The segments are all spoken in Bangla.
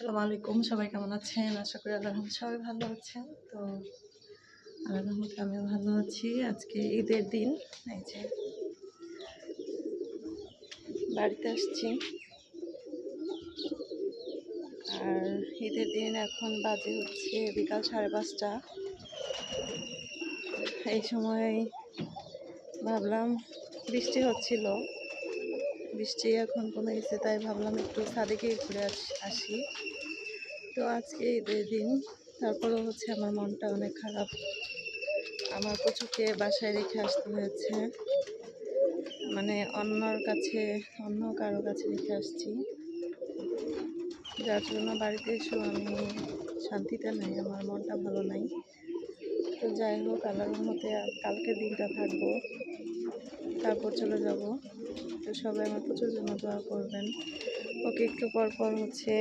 আসসালামু আলাইকুম, সবাই কেমন আছেন? আশা করি আল্লাহ সবাই ভালো আছেন। তো আল্লাহ আমিও ভালো আছি। আজকে ঈদের দিন, এই যে বাড়িতে আসছি। আর ঈদের দিন এখন বাজে হচ্ছে বিকাল সাড়ে পাঁচটা। এই সময় ভাবলাম বৃষ্টি হচ্ছিল। বৃষ্টি এখন কমে গেছে তাই ভাবলাম একটু ছাদে গিয়ে ঘুরে আস- তো আজকে ঈদের দিন, তারপরেও হচ্ছে আমার মনটা অনেক খারাপ। আমার কচুকে বাসায় রেখে আসতে হয়েছে। মানে অন্যর কাছে, অন্য কারও কাছে রেখে আসছি। যার জন্য বাড়িতে এসেও আমি শান্তিতে নাই, আমার মনটা ভালো নাই। তো যাই হোক, আল্লাহর মতে কালকে দিনটা থাকব। তারপর চলে যাব। তো সবাই আমার প্রচুর জন্য দোয়া করবেন। ওকে একটু পর পর হচ্ছে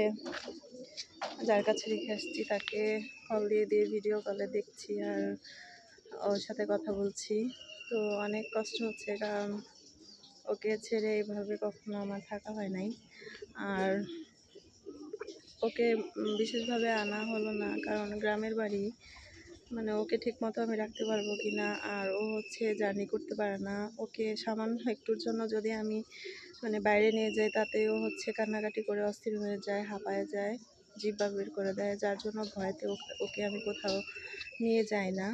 যার কাছে রেখে আসছি, তাকে কল দিয়ে দিয়ে ভিডিও কলে দেখছি আর ওর সাথে কথা বলছি। তো অনেক কষ্ট হচ্ছে কারণ ওকে ছেড়ে এইভাবে কখনো আমার থাকা হয় নাই। আর ওকে বিশেষভাবে আনা হলো না, কারণ গ্রামের বাড়ি মানে ওকে ঠিক মতো আমি রাখতে পারব কি না আর ও হচ্ছে জার্নি করতে পারে না। ওকে সামান্য একটুর জন্য যদি আমি মানে বাইরে নিয়ে যাই তাতেও হচ্ছে কান্নাকাটি করে অস্থির হয়ে যায়, হাঁপায়ে যায়, জিব্বা বের করে দেয়, যার জন্য ভয়তে ওকে- ওকে আমি কোথাও নিয়ে যাই না।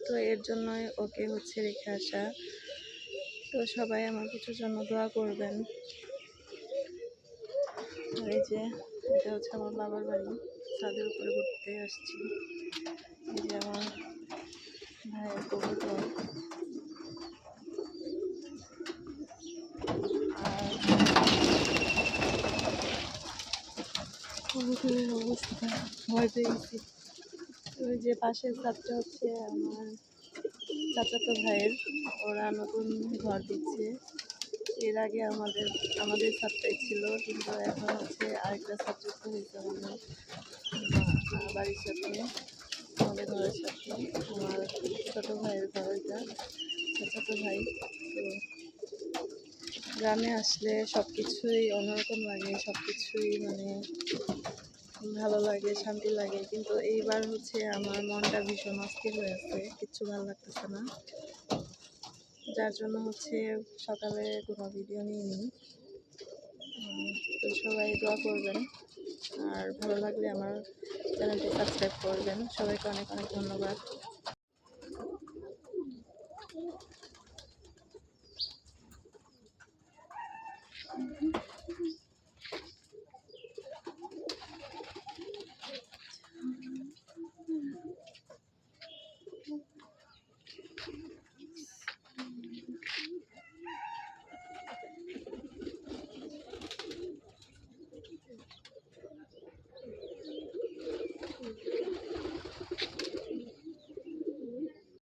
তো এর জন্যই ওকে হচ্ছে রেখে আসা। তো সবাই আমার কিছুর জন্য দোয়া করবেন। এই যে, এটা হচ্ছে আমার বাবার বাড়ি। ছাদের উপরে ঘুরতে আসছি। এই যে আমার ভাইয়ের কবুতর। কবুতরের অবস্থা ভয় পেয়ে গেছি ওই যে পাশের ছাদটা হচ্ছে আমার চাচাতো ভাইয়ের। ওরা নতুন ঘর দিচ্ছে। এর আগে আমাদের আমাদের ছাদটাই ছিল, কিন্তু এখন হচ্ছে আরেকটা সাবজেক্ট হয়েছে আমাদের বাড়ির সাথে, আমাদের ঘরের সাথে, আমার ছোটো ভাইয়ের ঘর ওইটা চাচাতো ভাই। তো গ্রামে আসলে সব কিছুই অন্যরকম লাগে সব কিছুই মানে ভালো লাগে, শান্তি লাগে, কিন্তু এইবার হচ্ছে আমার মনটা ভীষণ অস্থির হয়ে আছে, কিচ্ছু ভালো লাগতেছে না। যার জন্য হচ্ছে সকালে কোনো ভিডিও নিইনি। তো সবাই দোয়া করবেন। আর ভালো লাগলে আমার চ্যানেলটি সাবস্ক্রাইব করবেন। সবাইকে অনেক অনেক ধন্যবাদ। Mm-hmm.